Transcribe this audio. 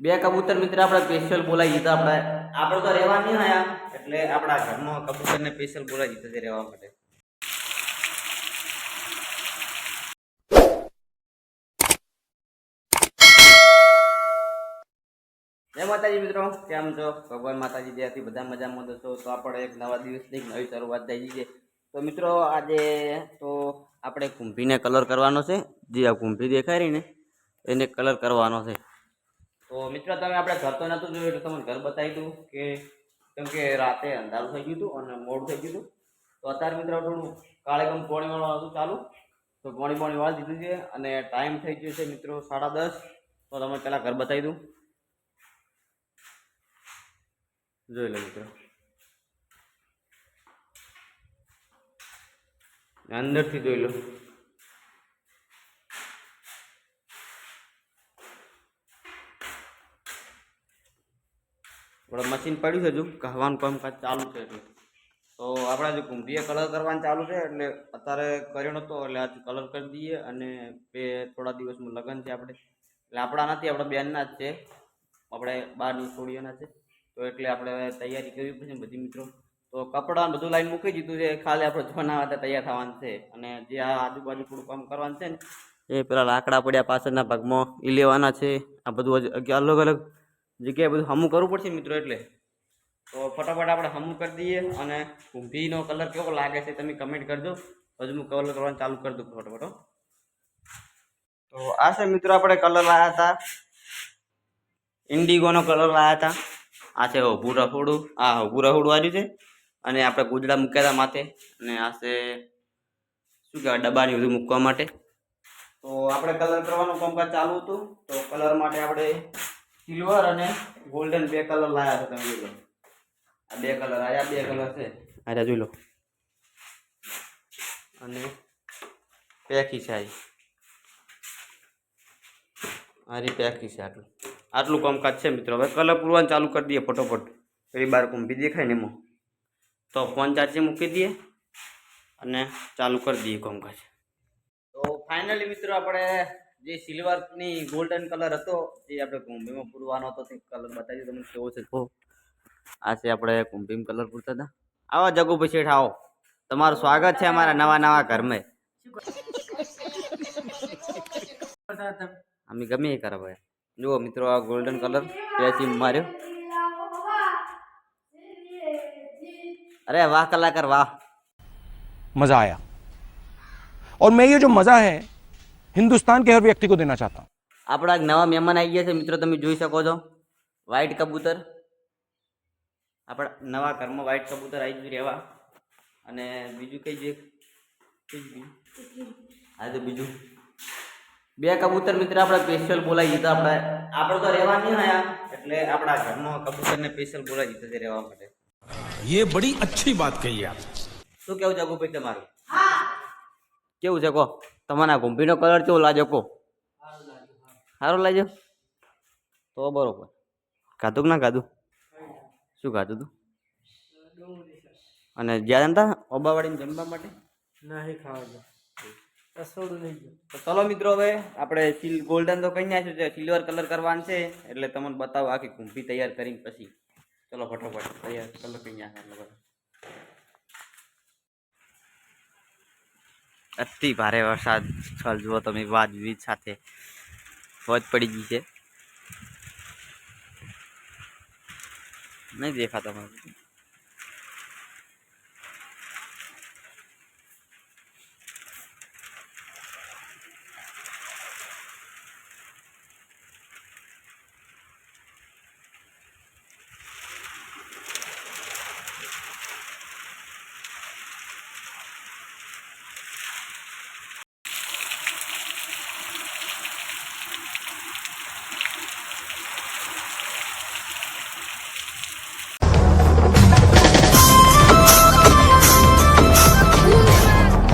બે કબૂતર મિત્ર આપણે સ્પેશિયલ બોલાવી દીધા. આપણે આપણે તો રહેવા નહીં આયા એટલે આપણા ઘરમાં કબૂતરને સ્પેશિયલ બોલાવી દીધા છે રહેવા માટે. જય માતાજી મિત્રો, કેમ છો? ભગવાન માતાજી દયાથી બધા મજામાં દોસ્તો તો આપણે એક નવા દિવસની નવી શરૂઆત થઈ છે. તો મિત્રો, આજે તો આપણે કુંભીને કલર કરવાનો છે. જે આ કુંભી દેખાય રહી ને, એને કલર કરવાનો છે. તો મિત્રો, તમે આપણે ઘર તો નહોતું જોયું એટલે તમને ઘર બતાવી દઉં કે કેમ કે રાતે અંધારું થઈ ગયું હતું અને મોડું થઈ ગયું હતું. તો અત્યારે મિત્રો, થોડું કાળે ગમ પોણી વાળવાનું હતું ચાલુ. તો પોણી પોણી વાળી દીધું છે અને ટાઈમ થઈ ગયો છે મિત્રો સાડા દસ. તો તમે પહેલાં ઘર બતાવી દઉં. જોઈ લો મિત્રો. અંદરથી જોઈ લો. આપણે મશીન પડ્યું છે હજુ કહેવાનું કામકાજ ચાલુ છે એટલે તો આપણે હજુ કુંભીએ કલર કરવાનું ચાલુ છે, એટલે અત્યારે કર્યો નહોતો એટલે આજે કલર કરી દઈએ અને બે થોડા દિવસમાં લગ્ન છે આપણે. એટલે આપણા નથી, આપણા બેનના જ છે. આપણે બહારની છોડીઓના છે. તો એટલે આપણે તૈયારી કરવી પડશે બધી મિત્રો. તો કપડાં બધું લાઈન મૂકી દીધું છે, ખાલી આપણે જોવાના માટે તૈયાર થવાનું છે. અને જે આ આજુબાજુ થોડું કામ કરવાનું છે ને, એ પેલા લાકડા પડ્યા પાછળના ભાગમાં એ લેવાના છે. આ બધું અલગ અલગ જગ્યાએ બધું હમું કરવું પડશે મિત્રો એટલે. તો ફટાફટ આપણે હમું કરી દઈએ અને કુંભીનો કલર કેવો લાગે છે તમે કમેન્ટ કરજો. હજુ હું કલર કરવાનું ચાલુ કરી દઉં ફટાફટ તો આ છે મિત્રો આપણે કલર લાવ્યા હતા. ઇન્ડિગોનો કલર લાવ્યા હતા. આ છે ઉભું રહોડું આ ઉભું રહોડું આવ્યું છે. અને આપણે ગુજરાત મૂક્યા હતા માથે. અને આ છે શું કહેવાય, ડબ્બાની બધું મૂકવા માટે. તો આપણે કલર કરવાનું કામકાજ ચાલુ હતું. તો કલર માટે આપણે સિલ્વર અને ગોલ્ડન બે કલર લાયા હતા, તમે લો આ બે કલર આયા બે કલર છે. આયા જોઈ લો. અને પેકી છે આઈ આ પેકી છે આટલું. આટલું કામકાજ છે મિત્રો. હવે કલર પૂરવાનું ચાલુ કરી દઈએ ફટોફટ. પેલી બાર કુંભી દેખાય ને એમાં. તો ફોન ચાર્જે મૂકી દઈએ અને ચાલુ કરી દઈએ કામકાજ. તો ફાઇનલી મિત્રો આપણે જે સિલ્વરની ગોલ્ડન કલર હતો જે આપણે કુંભીમાં પૂરવાનો હતો તે કલર બતાવી તમને કેવો છે તો આ છે આપણે કુંભીમાં કલર પૂરતા હતા આવો જગુ પછી આવો તમારું સ્વાગત છે અમારા નવા નવા ઘરમાં અમે ગમે એ કરવા ભાઈ જુઓ મિત્રો આ ગોલ્ડન કલર પેચી માર્યો અરે વાહ કલાકાર વાહ मजा आया और मैं ये जो मजा है हिंदुस्तान के हर व्यक्ति को देना चाहता हूं આપણા એક નવા મહેમાન આવી ગયા છે મિત્રો તમે જોઈ શકો છો વ્હાઈટ કબૂતર આપણા નવા ઘરમાં વ્હાઈટ કબૂતર આવી ગયું રહેવા અને બીજું કઈ જે કઈ બીજું હા તો બીજું બે કબૂતર મિત્ર આપણે સ્પેશિયલ બોલાવી દીધા આપણે આપણે તો રહેવા નહીં આયા એટલે આપણા ઘરમાં કબૂતરને સ્પેશિયલ બોલાવી દીધા છે રહેવા માટે ये बड़ी अच्छी બાત કહી आप શું કેવું છે ગોપી તમારું કેવું છે કહો તમારા ઘૂંભીનો કલર કેવો લાગ્યો કહો? સારો લાગ્યો તો બરોબર. ખાધું કે ના ખાધું શું ખાધું તું? અને જ્યાં હતા ઓબાવાડીને જમવા માટે? નહીં ખાવા તો ચલો મિત્રો હવે આપણે સિલ ગોલ્ડન તો કહી નાખ્યું છે સિલ્વર કલર કરવાનું છે એટલે તમને બતાવો આખી કુંભી તૈયાર કરીને પછી. ચલો ફટોફટ તૈયાર કલર કહી નાખ્યા અતિ ભારે વરસાદ છલ જુઓ તમે, વાદ વિધ સાથે ફોજ પડી ગઈ છે. નહીં દેખાતા મને